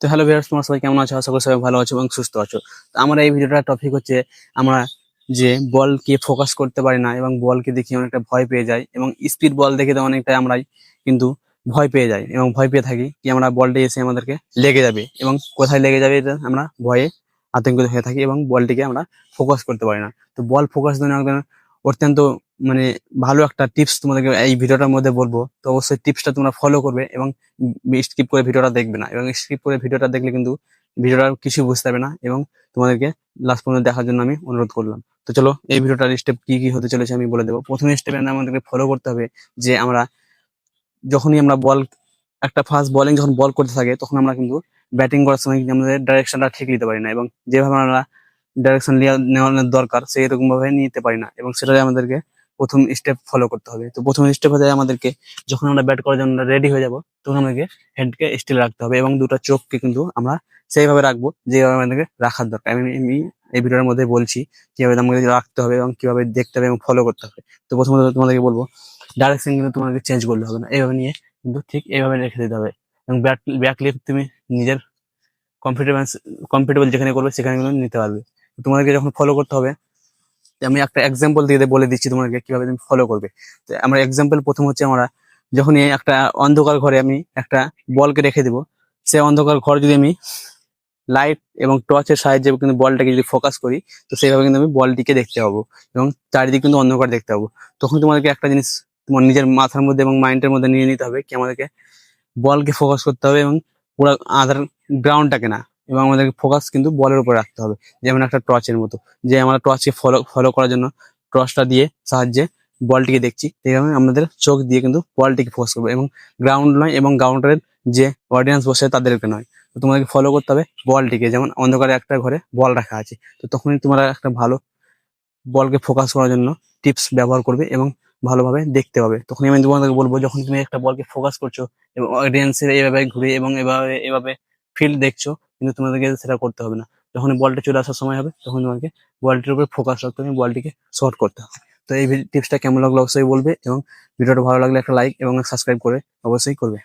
তো hello viewers তোমরা সবাই কেমন আছো? আশা করি সবাই ভালো আছো এবং সুস্থ আছো। তো আমার এই ভিডিওটার টপিক হচ্ছে আমরা যে বলকে ফোকাস করতে পারি না এবং বলকে দেখে অনেকটা ভয় পেয়ে যাই এবং স্পিড বল দেখে তো অনেকটা আমরাই কিন্তু ভয় পেয়ে যাই এবং ভয় পেয়ে থাকি কি আমরা বলটা এসে আমাদেরকে লেগে যাবে এবং কোথায় লেগে যাবে এটা আমরা ভয়ে আতঙ্কিত হয়ে থাকি এবং বলটিকে আমরা ফোকাস করতে পারি না। তো বল ফোকাস জন্য অত্যন্ত মানে ভালো একটা টিপস তোমাদেরকে এই ভিডিওটার মধ্যে বলব। তো অবশ্যই টিপসটা তোমরা ফলো করবে এবং স্কিপ করে ভিডিওটা দেখবে না। এবং স্কিপ করে ভিডিওটা দেখলে কিন্তু ভিডিওটা কিছু বুঝতে পারবে না এবং তোমাদেরকে লাস্ট পর্যন্ত দেখার জন্য আমি অনুরোধ করলাম। তো চলো, এই ভিডিওটার স্টেপ কি কি হতে চলেছে আমি বলে দেবো। প্রথম স্টেপে আমাদেরকে ফলো করতে হবে যে আমরা যখনই আমরা বল একটা ফার্স্ট বোলিং যখন বল করতে থাকে, তখন আমরা কিন্তু ব্যাটিং করার সময় কিন্তু আমাদের ডাইরেকশনটা ঠিক নিতে পারি না এবং যেভাবে আমরা ডাইরেকশন নেওয়ার দরকার, সেই রকম ভাবে নিতে পারি না। এবং সেটাই আমাদেরকে প্রথম স্টেপ ফলো করতে হবে। তো প্রথম স্টেপ হচ্ছে আমাদেরকে যখন আমরা ব্যাট করার জন্য রেডি হয়ে যাব, তখন আমাদেরকে হেডকে স্টিল রাখতে হবে এবং দুটো চোখকে কিন্তু আমরা সেইভাবে রাখব যেভাবে আমাদেরকে রাখার দরকার। আমি আমি এই ভিডিওর মধ্যে বলছি কীভাবে আমাদের রাখতে হবে এবং কীভাবে দেখতে হবে এবং ফলো করতে হবে। তো প্রথমত তোমাদেরকে বলব ডাইরেকশন কিন্তু তোমাদেরকে চেঞ্জ করলে হবে না। এইভাবে নিয়ে কিন্তু ঠিক এইভাবে রেখে দিতে হবে। এবং ব্যাট ব্যাক লিপ তুমি নিজের কমফর্টেবল কমফর্টেবল যেখানে করবে সেখানে কিন্তু নিতে পারবে। তোমাদেরকে যখন ফলো করতে হবে আমি একটা এক্সাম্পল দিয়ে বলে দিচ্ছি তোমাদেরকে কীভাবে তুমি ফলো করবে। তো আমরা এক্সাম্পল প্রথম হচ্ছে আমরা যখনই একটা অন্ধকার ঘরে আমি একটা বলকে রেখে দিব, সে অন্ধকার ঘর যদি আমি লাইট এবং টর্চের সাহায্যে কিন্তু বলটাকে যদি ফোকাস করি, তো সেইভাবে কিন্তু আমি বলটিকে দেখতে পাবো এবং চারিদিকে কিন্তু অন্ধকার দেখতে পাবো। তখন তোমাদেরকে একটা জিনিস তোমার নিজের মাথার মধ্যে এবং মাইন্ডের মধ্যে নিয়ে নিতে হবে, কি আমাদেরকে বলকে ফোকাস করতে হবে এবং পুরো আধার গ্রাউন্ডটাকে না এবং আমাদেরকে ফোকাস কিন্তু বলের উপর রাখতে হবে। যেমন একটা টর্চের মতো। যে আমরা টর্চকে ফলো ফলো করার জন্য টর্চটা দিয়ে সাহায্যে বলটিকে দেখছি এইভাবে আমাদের চোখ দিয়ে কিন্তু বলটিকে ফোকাস করব এবং গ্রাউন্ড নয় এবং গ্রাউন্ডের যে অডিয়েন্স বসে তাদেরকে নয়। তো তোমাদেরকে ফলো করতে হবে বলটিকে যেমন অন্ধকারে একটা ঘরে বল রাখা আছে। তো তখনই তোমরা একটা ভালো বলকে ফোকাস করার জন্য টিপস ব্যবহার করবে এবং ভালোভাবে দেখতে পাবে। তখনই আমি তোমাদেরকে বলব, যখন তুমি একটা বলকে ফোকাস করছ এবং অডিয়েন্সের এইভাবে ঘুরে এবং এভাবে এভাবে ফিল্ড দেখছ কিন্তু তোমাদেরকে সেটা করতে হবে না। যখন বলটা চলে আসার সময় হবে, তখন তোমাকে বলটির উপরে ফোকাস রাখতে হবে, বলটিকে শর্ট করতে হবে। তো এই টিপসটা কেমন লাগল অবশ্যই বলবে এবং ভিডিওটা ভালো লাগলে একটা লাইক এবং সাবস্ক্রাইব করে অবশ্যই করবে।